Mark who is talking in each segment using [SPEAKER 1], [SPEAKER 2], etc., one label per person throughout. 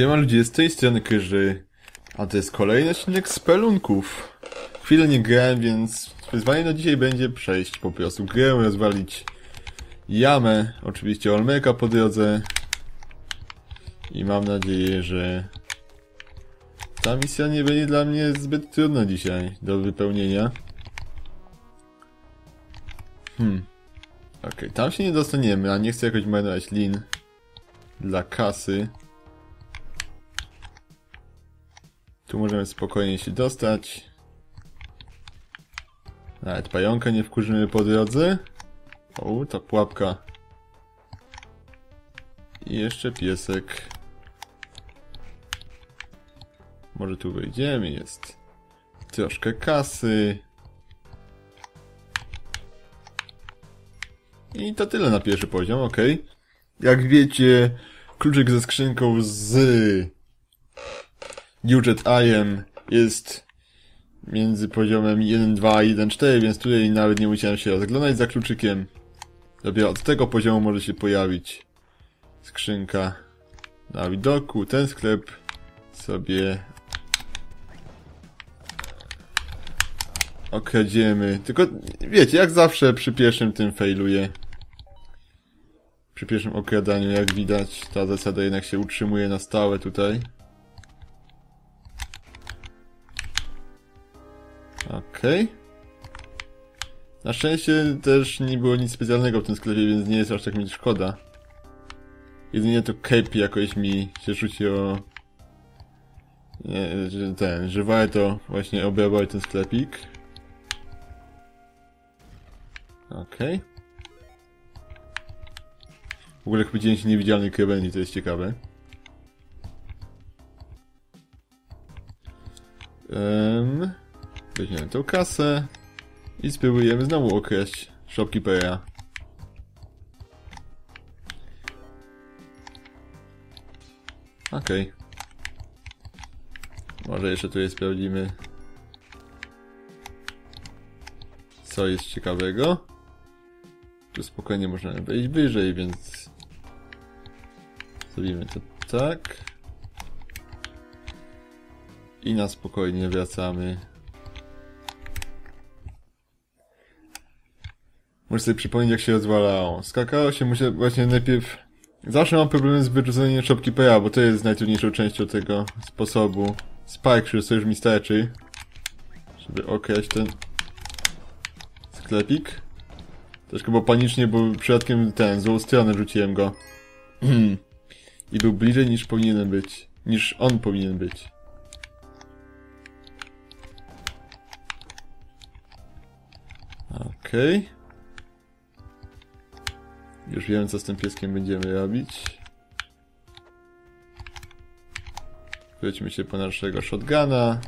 [SPEAKER 1] Siema ludzie, z tej strony Kyży, a to jest kolejny odcinek Spelunków. Chwilę nie grałem, więc wyzwanie na dzisiaj będzie przejść po prostu grę, rozwalić jamę, oczywiście Olmeka po drodze i mam nadzieję, że ta misja nie będzie dla mnie zbyt trudna dzisiaj do wypełnienia. Hmm. Okej, tam się nie dostaniemy, a nie chcę jakoś marnować lin dla kasy. Tu możemy spokojnie się dostać. Nawet pająka nie wkurzymy po drodze. O, ta pułapka. I jeszcze piesek. Może tu wejdziemy, jest troszkę kasy. I to tyle na pierwszy poziom, ok. Jak wiecie, kluczyk ze skrzynką z Gadget IM jest między poziomem 1.2 i 1.4, więc tutaj nawet nie musiałem się rozglądać za kluczykiem. Dopiero od tego poziomu może się pojawić skrzynka na widoku. Ten sklep sobie okradziemy. Tylko wiecie, jak zawsze przy pierwszym tym failuję. Przy pierwszym okradaniu, jak widać, ta zasada jednak się utrzymuje na stałe tutaj. Okej. Okay. Na szczęście też nie było nic specjalnego w tym sklepie, więc nie jest aż tak mi szkoda. Jedynie to Cape jakoś mi się rzuciło... Nie, że ten, że to właśnie obrabować ten sklepik. Okej. Okay. W ogóle chyba się niewidzialny krawędzi, to jest ciekawe. Um, weźmiemy tą kasę i spróbujemy znowu okraść shopkeepera. Okej. Okay. Może jeszcze tutaj sprawdzimy co jest ciekawego. Tu spokojnie możemy wejść wyżej, więc zrobimy to tak. I na spokojnie wracamy. Muszę sobie przypomnieć jak się rozwalało. Skakało się, muszę właśnie najpierw... Zawsze mam problemy z wyrzuceniem shopkeepera, bo to jest najtrudniejszą częścią tego sposobu. Spike, że już mi starczy. Żeby okraść ten sklepik. Troszkę było panicznie, bo przypadkiem ten, złą stronę rzuciłem go. I był bliżej niż powinien być. Niż on powinien być. Okej. Okay. Już wiem, co z tym pieskiem będziemy robić. Wróćmy się po naszego shotguna.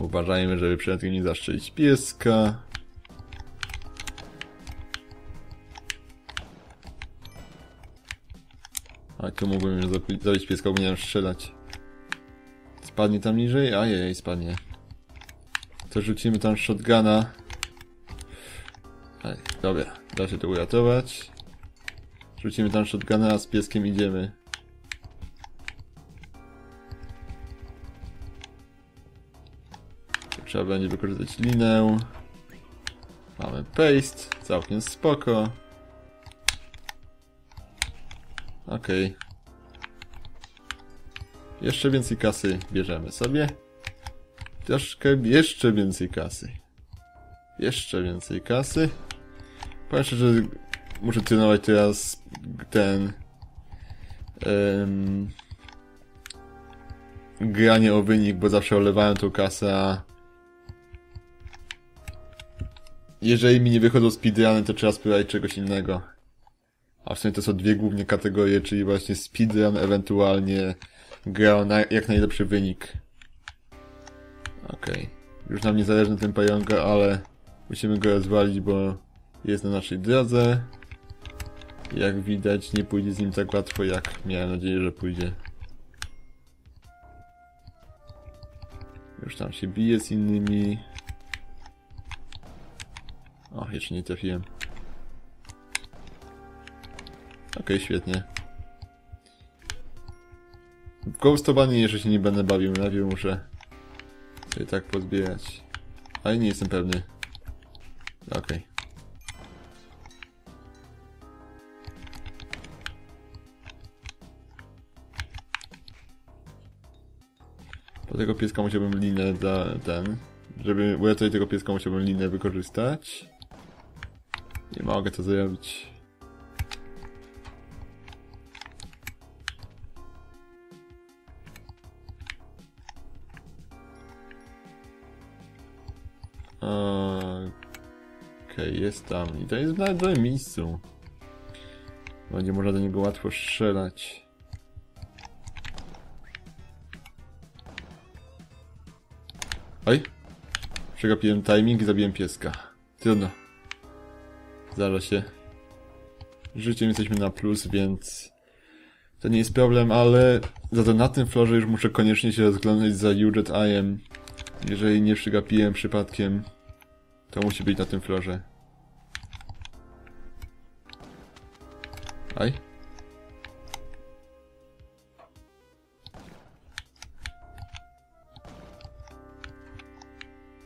[SPEAKER 1] Uważajmy, żeby przypadkiem nie zaszczelić pieska. A tu mógłbym już pieska, bo nie strzelać. Spadnie tam niżej? A jej, spadnie. To rzucimy tam shotguna. Ej, dobra, da się to uratować. Rzucimy tam shotguna, a z pieskiem idziemy. Trzeba będzie wykorzystać linę. Mamy paste, całkiem spoko. Okej. Okay. Jeszcze więcej kasy bierzemy sobie. Troszkę jeszcze więcej kasy. Jeszcze więcej kasy. Powiem szczerze, że muszę trenować teraz ten um, granie o wynik, bo zawsze olewałem tą kasę, a jeżeli mi nie wychodzą speedruny, to trzeba spróbować czegoś innego. A w sumie to są dwie głównie kategorie, czyli właśnie speedrun, ewentualnie gra na jak najlepszy wynik. Okej. Okay. Już nam nie zależy na tym pająka, ale musimy go rozwalić, bo jest na naszej drodze. Jak widać, nie pójdzie z nim tak łatwo, jak miałem nadzieję, że pójdzie. Już tam się bije z innymi. O, jeszcze nie trafiłem. Okej, okay, świetnie. ghostowanie jeszcze się nie będę bawił, najpierw muszę sobie tak pozbierać. Ale nie jestem pewny. Okej. Po tego pieska musiałbym linę za ten. Żeby uratować tego pieska musiałbym linę wykorzystać. Nie mogę to zrobić. Okej, jest tam. I to jest w dobrym miejscu. Będzie można do niego łatwo strzelać. Oj. Przegapiłem timing i zabiłem pieska. Trudno. Zdarza się. Życiem jesteśmy na plus, więc... To nie jest problem, ale za to na tym florze już muszę koniecznie się rozglądać za Ujet IM. Jeżeli nie przegapiłem przypadkiem, to musi być na tym florze. Aj.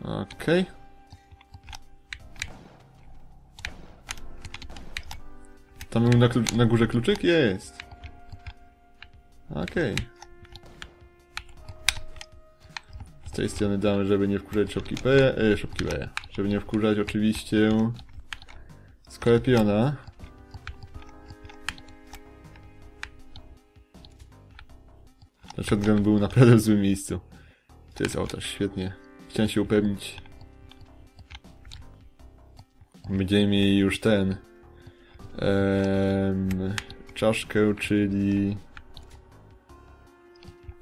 [SPEAKER 1] Okej. Okay. Tam na, na górze kluczyk? Jest. Okej. Okay. Z tej strony damy, żeby nie wkurzać shopkeepera, e, shopkeepera. Żeby nie wkurzać oczywiście Skorpiona. Ten shotgun był naprawdę w złym miejscu. To jest ołtarz, świetnie. Chciałem się upewnić. Będziemy mieli już ten... Em, czaszkę, czyli...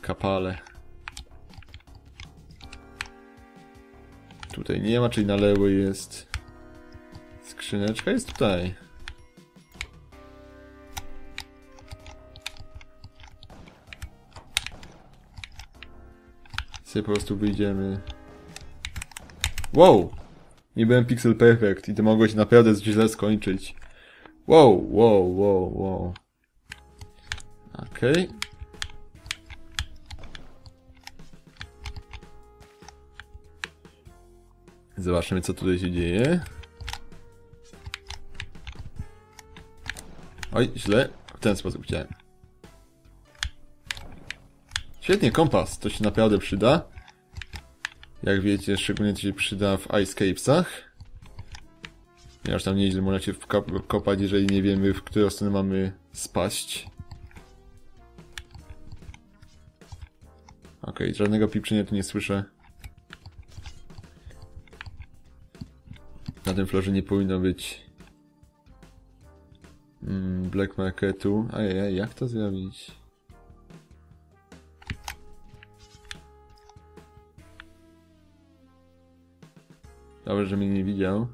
[SPEAKER 1] Kapale. Tutaj nie ma, czyli na lewo jest... Skrzyneczka jest tutaj. Po prostu wyjdziemy. Wow! Nie byłem pixel perfect i to mogło się naprawdę źle skończyć. Wow, wow, wow, wow. Okej. Okay. Zobaczmy, co tutaj się dzieje. Oj, źle. W ten sposób chciałem. Świetnie, kompas. To się naprawdę przyda. Jak wiecie, szczególnie to się przyda w Icecapesach. Ponieważ tam nieźle można się wkopać, jeżeli nie wiemy, w którą stronę mamy spaść. Okej, okay, żadnego piprzenia tu nie słyszę. Na tym florze nie powinno być mm, Black Marketu. Ajajaj, jak to zrobić? Dobrze, że mnie nie widział.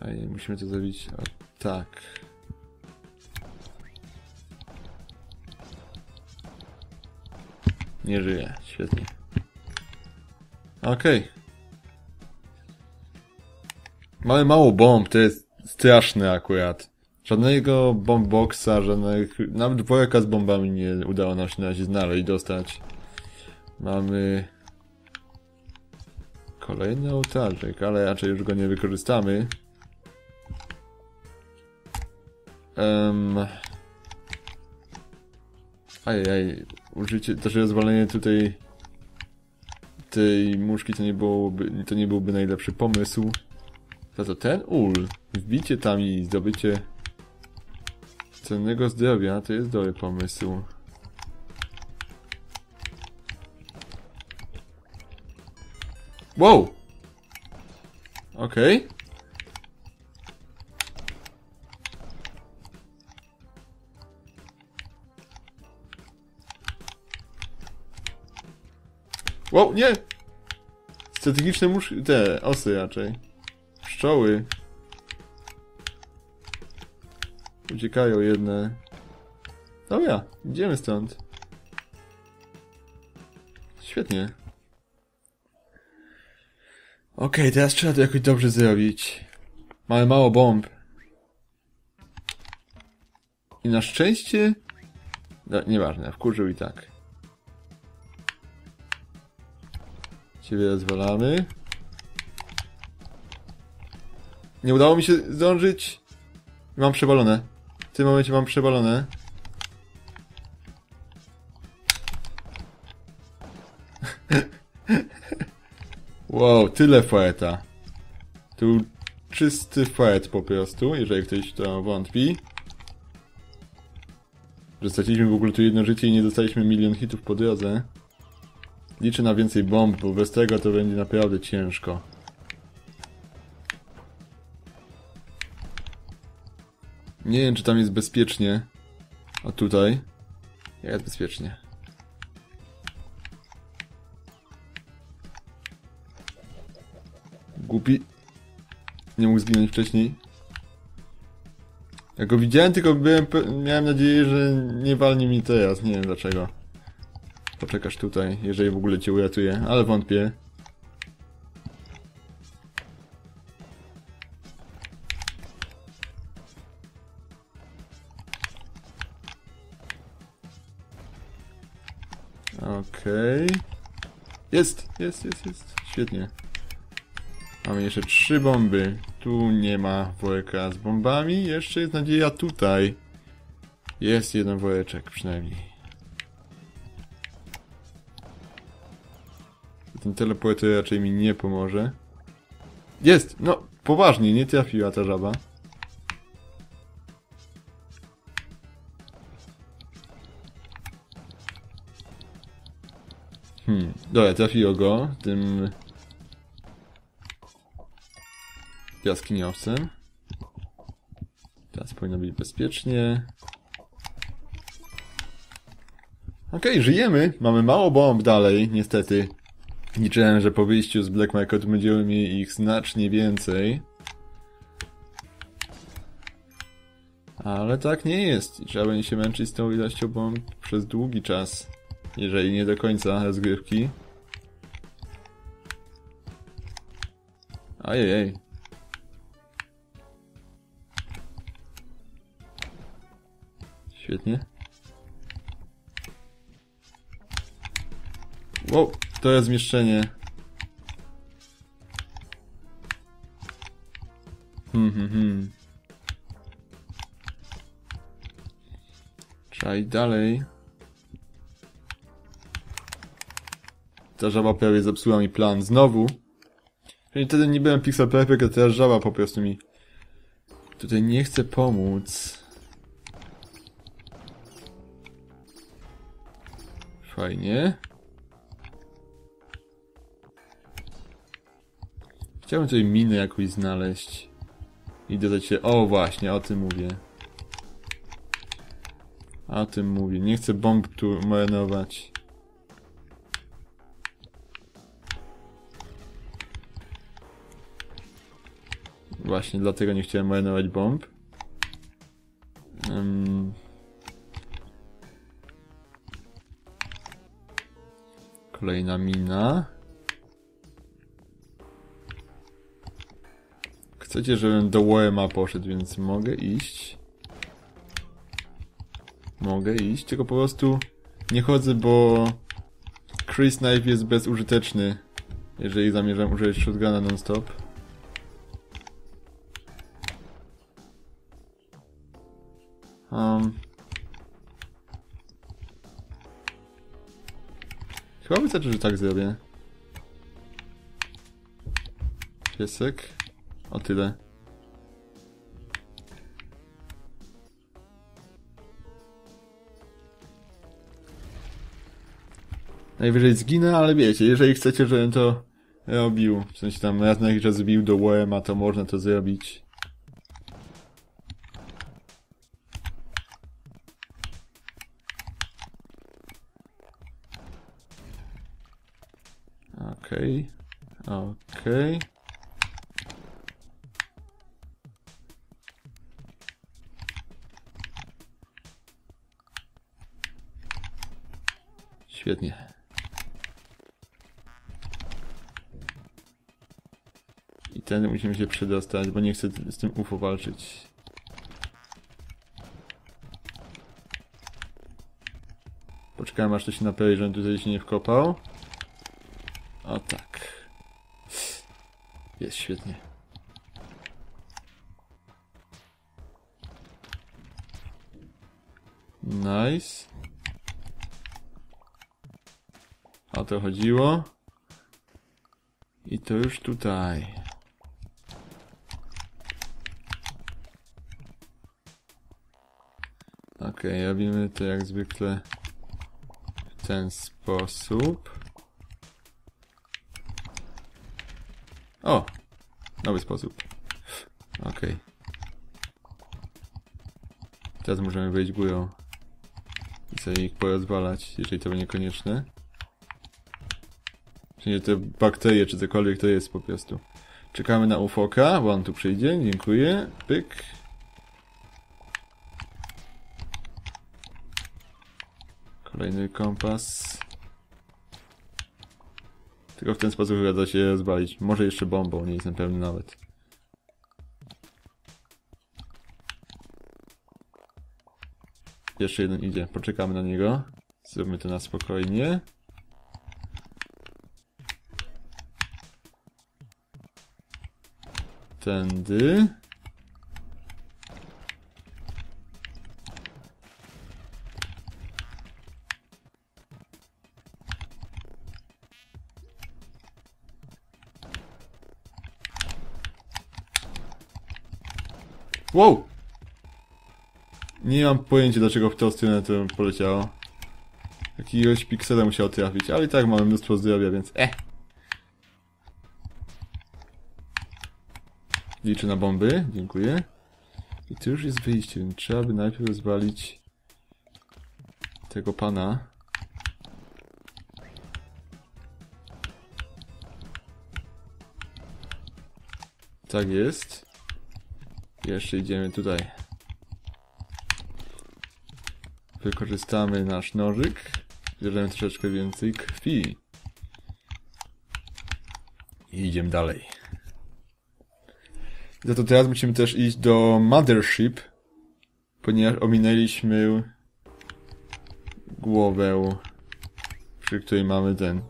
[SPEAKER 1] Ej, musimy to zrobić o, tak. Nie żyje, świetnie. Okej. Okay. Mamy mało bomb, to jest straszne akurat. Żadnego bombboxa, żadnych... Nawet worka z bombami nie udało nam się na razie znaleźć, dostać. Mamy... Kolejny ołtarzyk, ale raczej już go nie wykorzystamy. Um... Ajaj, użycie, też rozwalenie tutaj tej muszki to nie byłoby, to nie byłby najlepszy pomysł. Za to ten ul, wbicie tam i zdobycie cennego zdrowia to jest dobry pomysł. Wow! Okej. Okay. Wow, nie! Strategiczne musz... te, osy raczej. Pszczoły. Uciekają jedne. Dobra, idziemy stąd. Świetnie. Okej, okay, teraz trzeba to jakoś dobrze zrobić. Mamy mało bomb. I na szczęście... No, nieważne, wkurzył i tak. Ciebie rozwalamy. Nie udało mi się zdążyć. Mam przewalone. W tym momencie mam przewalone. Wow, tyle poeta. Tu czysty poet po prostu, jeżeli ktoś to wątpi. Że straciliśmy w ogóle tu jedno życie i nie dostaliśmy milion hitów po drodze. Liczę na więcej bomb, bo bez tego to będzie naprawdę ciężko. Nie wiem, czy tam jest bezpiecznie. A tutaj? Jest bezpiecznie. Głupi. Nie mógł zginąć wcześniej. Ja go widziałem, tylko byłem, miałem nadzieję, że nie walnie mi teraz. Nie wiem dlaczego. Poczekasz tutaj, jeżeli w ogóle cię uratuje, ale wątpię. Okej. Okay. Jest, jest, jest, jest. Świetnie. Mamy jeszcze trzy bomby. Tu nie ma worka z bombami. Jeszcze jest nadzieja tutaj. Jest jeden woreczek przynajmniej. Ten teleport raczej mi nie pomoże. Jest! No, poważnie, nie trafiła ta żaba. Hmm, dobra, trafiło go tym jaskiniowcem. Teraz powinno być bezpiecznie. Okej, okay, żyjemy. Mamy mało bomb dalej, niestety. Liczyłem, że po wyjściu z Black Market będziemy mieli ich znacznie więcej. Ale tak nie jest. Trzeba będzie się męczyć z tą ilością bomb przez długi czas. Jeżeli nie do końca rozgrywki. Ajej. Świetnie. Wow, to jest zmieszczenie. Hmm, hmm, hmm. Trzeba iść dalej. Ta żaba prawie zepsuła mi plan. Znowu. Czyli wtedy nie byłem pixel perfect, a teraz żaba po prostu mi tutaj nie chce pomóc. Fajnie. Chciałbym tutaj minę jakąś znaleźć. I dodać się... O właśnie, o tym mówię. O tym mówię. Nie chcę bomb tu marnować. Właśnie dlatego nie chciałem marnować bomb. Um... Kolejna mina. Chcecie, żebym do Warma poszedł, więc mogę iść. Mogę iść, tylko po prostu nie chodzę, bo Chris Knife jest bezużyteczny, jeżeli zamierzam użyć shotguna non-stop. Chyba wystarczy, że tak zrobię. Piesek. O tyle. Najwyżej zginę, ale wiecie, jeżeli chcecie, żebym to robił, w sensie tam raz na jakiś czas zbił do Warma, to można to zrobić. Okej. Okay. Świetnie. I ten musimy się przedostać, bo nie chcę z tym UFO walczyć. Poczekałem aż to się naprawi, żebym tutaj się nie wkopał. O tak. Jest świetnie. Nice. O to chodziło. I to już tutaj. Okej, robimy to jak zwykle w ten sposób. O! Nowy sposób. Okej. Teraz możemy wejść górą i sobie ich porozwalać, jeżeli to będzie konieczne. Czy nie te bakterie, czy cokolwiek to jest po prostu. Czekamy na ufoka, bo on tu przyjdzie, dziękuję. Pyk. Kolejny kompas. Tylko w ten sposób chyba się rozwalić. Może jeszcze bombą, nie jestem pewny nawet. Jeszcze jeden idzie, poczekamy na niego. Zróbmy to na spokojnie. Tędy. Wow! Nie mam pojęcia dlaczego w tą stronę to poleciało. Jakiegoś piksela musiał trafić, ale i tak mamy mnóstwo zdrowia, więc eh. Liczę na bomby, dziękuję. I to już jest wyjście, więc trzeba by najpierw rozwalić tego pana. Tak jest. Jeszcze idziemy tutaj. Wykorzystamy nasz nożyk. Bierzemy troszeczkę więcej krwi. I idziemy dalej. Za to teraz musimy też iść do Mothership, ponieważ ominęliśmy głowę, przy której mamy ten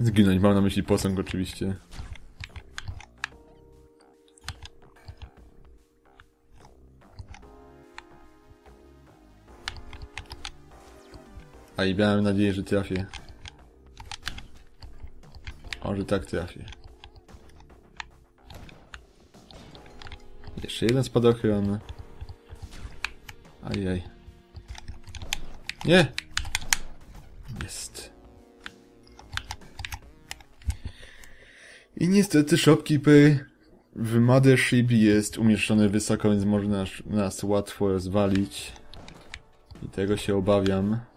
[SPEAKER 1] zginąć. Mam na myśli posąg oczywiście. A i miałem nadzieję, że trafię. O, że tak trafię. Jeszcze jeden spadochron. Ajaj. Nie! Jest. I niestety shopkeeper w Mothership jest umieszczony wysoko, więc można nas, nas łatwo rozwalić. I tego się obawiam.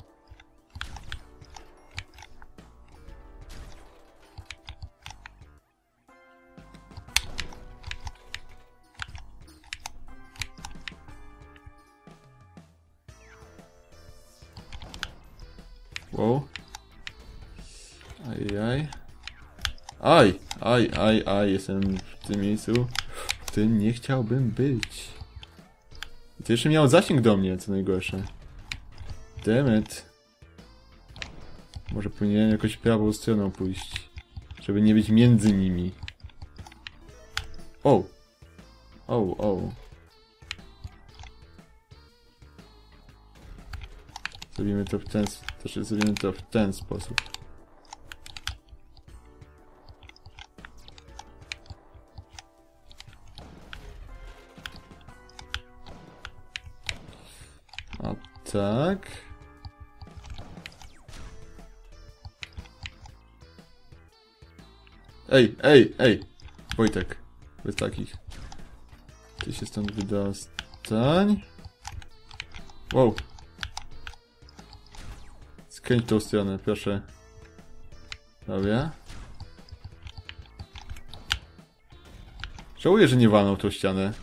[SPEAKER 1] Wow. Ajaj. Aj, aj, aj, aj, jestem w tym miejscu, w którym nie chciałbym być. I to jeszcze miał zasięg do mnie, co najgorsze. Demet. Może powinienem jakoś prawą stroną pójść, żeby nie być między nimi. O! O, o. Zrobimy to w ten, też zrobimy to w ten sposób. A tak. Ej, ej, ej! Wojtek, bez takich. Ty się stąd wydostań. Wow. Skręć tą stronę, proszę. Dobra. Żałuję, że nie walnął tą ścianę.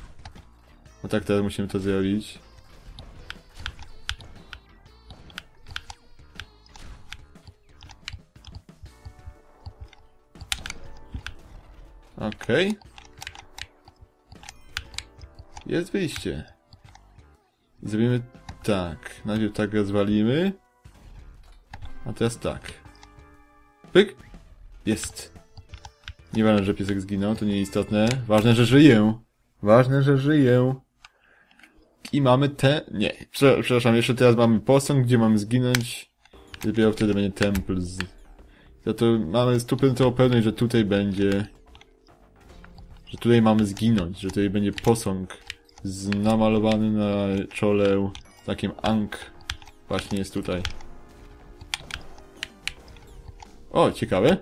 [SPEAKER 1] Bo tak teraz musimy to zrobić. Okej. Okay. Jest wyjście. Zrobimy tak. Najpierw tak rozwalimy. Teraz tak. Pyk. Jest. Nieważne, że piesek zginął, to nieistotne. Ważne, że żyję. Ważne, że żyję. I mamy te... Nie, prze- przepraszam, jeszcze teraz mamy posąg, gdzie mamy zginąć. I dopiero wtedy będzie temple z... Za to mamy stuprocentową pewność, że tutaj będzie... Że tutaj mamy zginąć, że tutaj będzie posąg z namalowany na czole takim Ankh. Właśnie jest tutaj. O, ciekawe.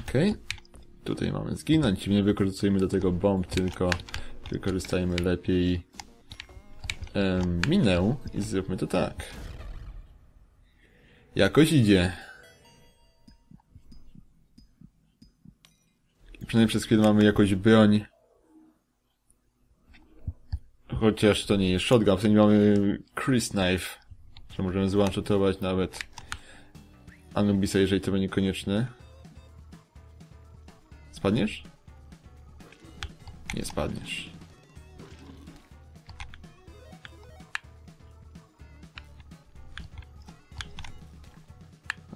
[SPEAKER 1] Okej. Tutaj mamy zginąć. Nie wykorzystujemy do tego bomb, tylko wykorzystajmy lepiej em, minę i zróbmy to tak. Jakoś idzie. Przynajmniej przez chwilę mamy jakąś broń. Chociaż to nie jest shotgun, w sensie mamy Chris Knife, że możemy zwanshotować nawet Anubisa, jeżeli to będzie konieczne. Spadniesz? Nie spadniesz.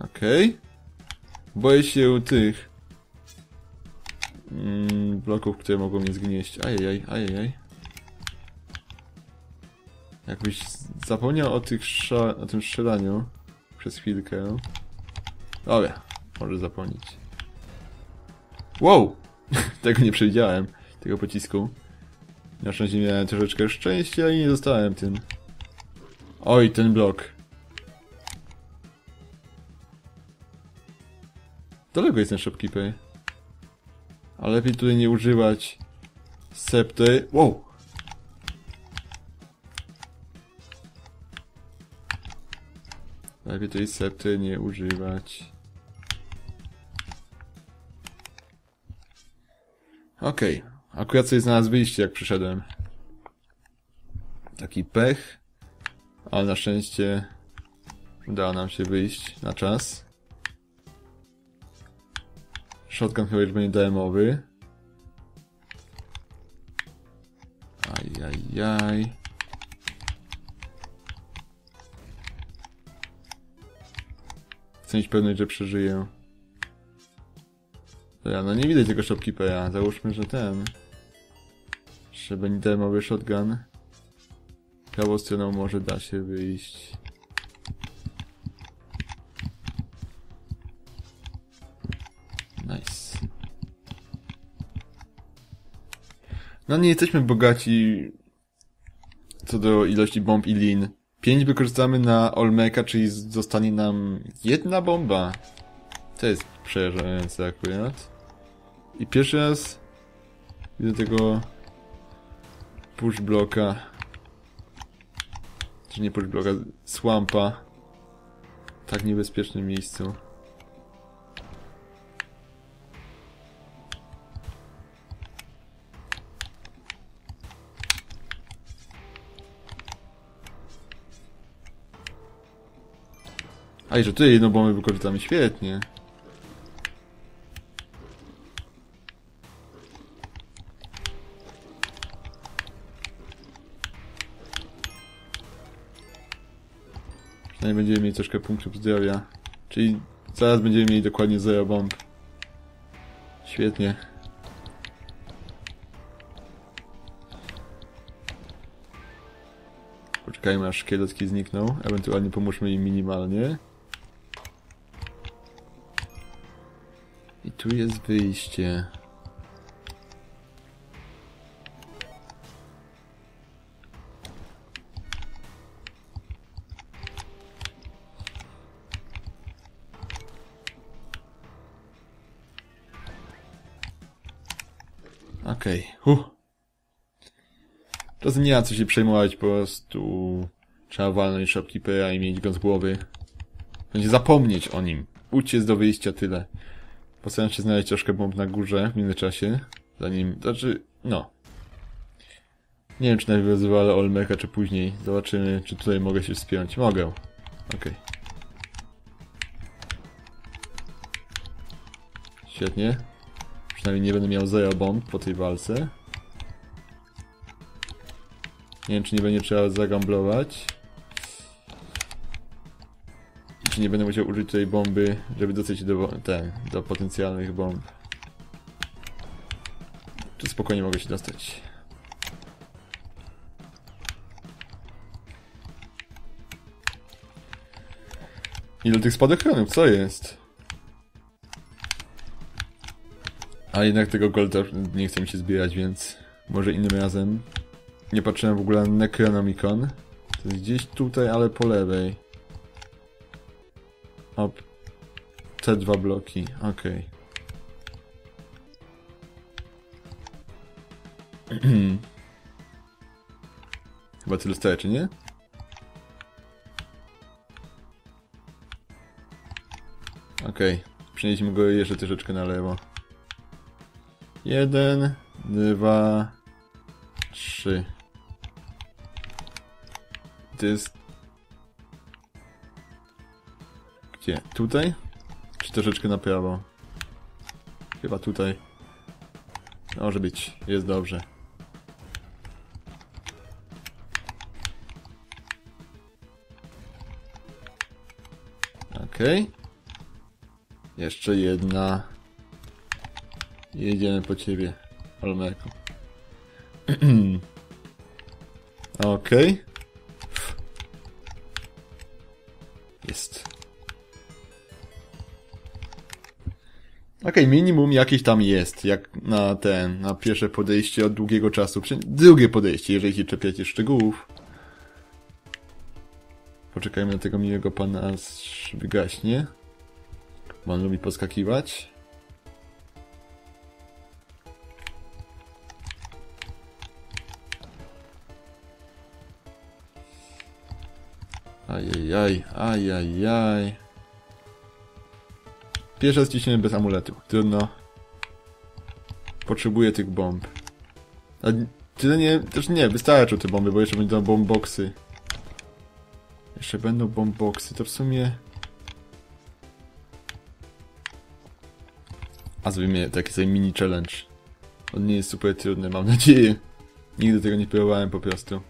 [SPEAKER 1] Okej. Okay. Boję się tych bloków, które mogą mnie zgnieść. Ajajaj, ajajaj. Jakbyś zapomniał o tych o tym strzelaniu przez chwilkę. Dobra, może zapomnieć. Wow! Tego nie przewidziałem, tego pocisku. Na szczęście miałem troszeczkę szczęścia i nie dostałem tym. Oj, ten blok. Daleko jest ten shopkeeper. Ale lepiej tutaj nie używać septy. Wow! Lepiej tej septy nie używać. Okej. Okay. Akurat sobie znalazł wyjście, jak przyszedłem. Taki pech. Ale na szczęście udało nam się wyjść na czas. Shotgun chyba już będzie demowy. Ajajaj. Chcę mieć pewność, że przeżyję. Ja, no nie widać tego shopkeepera. Załóżmy, że ten... Że będzie demowy shotgun. Prawą stroną może da się wyjść. No nie jesteśmy bogaci co do ilości bomb i lin. 5 wykorzystamy na Olmeka, czyli zostanie nam jedna bomba. To jest przerażające akurat. I pierwszy raz widzę tego push bloka. Czy nie push bloka, swampa. W tak niebezpiecznym miejscu. A i że tutaj jedną bombę wykorzystamy świetnie. Przynajmniej będziemy mieli troszkę punktów zdrowia. Czyli zaraz będziemy mieli dokładnie 0 bomb. Świetnie. Poczekajmy aż szkieletki znikną, ewentualnie pomóżmy im minimalnie. Tu jest wyjście. Okej, okay. huh. Czasem nie ma co się przejmować, po prostu trzeba walnąć shopkeepera i mieć go z głowy. Będzie zapomnieć o nim. Uciec do wyjścia, tyle. Postaram się znaleźć troszkę bomb na górze w międzyczasie. Zanim, znaczy, no. Nie wiem, czy najpierw wywalę Olmeka, czy później. Zobaczymy, czy tutaj mogę się wspiąć. Mogę. Okay. Świetnie. Przynajmniej nie będę miał zero bomb po tej walce. Nie wiem, czy nie będzie trzeba zagamblować. Czy nie będę musiał użyć tej bomby, żeby dotrzeć do, ten, do potencjalnych bomb. Czy spokojnie mogę się dostać. Ile tych spadochronów? Co jest? A jednak tego golda nie chce mi się zbierać, więc może innym razem. Nie patrzyłem w ogóle na Necronomicon. To jest gdzieś tutaj, ale po lewej. Op. Te dwa bloki, okej. Chyba tyle starczy, nie? Okej, przenieśmy go jeszcze troszeczkę na lewo. Jeden, dwa, trzy. To jest... Gdzie? Tutaj? Czy troszeczkę na prawo? Chyba tutaj. Może być, jest dobrze. Okej. Jeszcze jedna. Jedziemy po ciebie, Olmerku. Okej. Jest. Okej, minimum jakieś tam jest, jak na ten, na pierwsze podejście od długiego czasu. Drugie podejście, jeżeli się czepiacie szczegółów. Poczekajmy na tego miłego pana, aż wygaśnie. On lubi poskakiwać. Ajajaj, ajajaj. Pierwsze ściśnienie bez amuletu. Trudno. Potrzebuję tych bomb. A tyle nie, też nie, wystarczą te bomby, bo jeszcze będą bombboxy. Jeszcze będą bombboxy, to w sumie... A zrobimy taki sobie mini challenge. On nie jest super trudny, mam nadzieję. Nigdy tego nie próbowałem po prostu.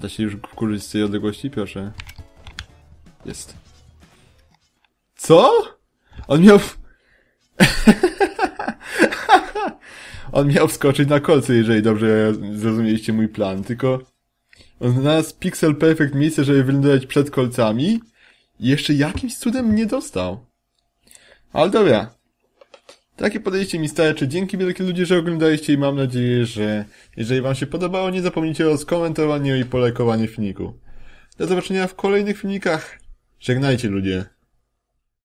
[SPEAKER 1] Da się już wkurzyć z tej odległości? Proszę. Jest. Co? On miał... On miał wskoczyć na kolce, jeżeli dobrze zrozumieliście mój plan, tylko... On znalazł pixel perfect miejsce, żeby wylądować przed kolcami i jeszcze jakimś cudem nie dostał. Ale dobra. Takie podejście mi starczy. Dzięki wielkie ludzie, że oglądaliście i mam nadzieję, że jeżeli wam się podobało, nie zapomnijcie o skomentowaniu i polekowaniu filmiku. Do zobaczenia w kolejnych filmikach. Żegnajcie ludzie.